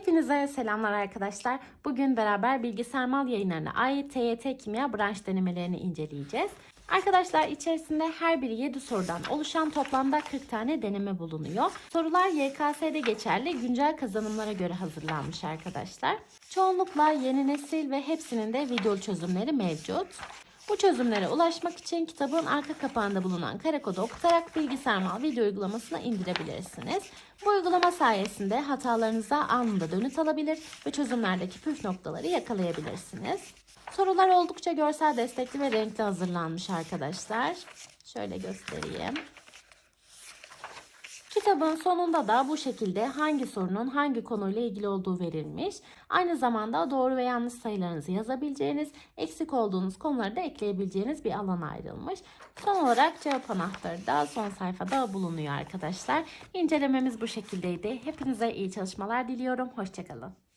Hepinize selamlar arkadaşlar. Bugün beraber bilgisayar mal yayınlarına ait TYT Kimya branş denemelerini inceleyeceğiz. Arkadaşlar içerisinde her biri 7 sorudan oluşan toplamda 40 tane deneme bulunuyor. Sorular YKS'de geçerli güncel kazanımlara göre hazırlanmış arkadaşlar. Çoğunlukla yeni nesil ve hepsinin de video çözümleri mevcut. Bu çözümlere ulaşmak için kitabın arka kapağında bulunan kare kodu okutarak bilgisayar mal video uygulamasını indirebilirsiniz. Bu uygulama sayesinde hatalarınıza anında dönüt alabilir ve çözümlerdeki püf noktaları yakalayabilirsiniz. Sorular oldukça görsel destekli ve renkli hazırlanmış arkadaşlar. Şöyle göstereyim. Kitabın sonunda da bu şekilde hangi sorunun hangi konuyla ilgili olduğu verilmiş. Aynı zamanda doğru ve yanlış sayılarınızı yazabileceğiniz, eksik olduğunuz konuları da ekleyebileceğiniz bir alan ayrılmış. Son olarak cevap anahtarı da son sayfada bulunuyor arkadaşlar. İncelememiz bu şekildeydi. Hepinize iyi çalışmalar diliyorum. Hoşçakalın.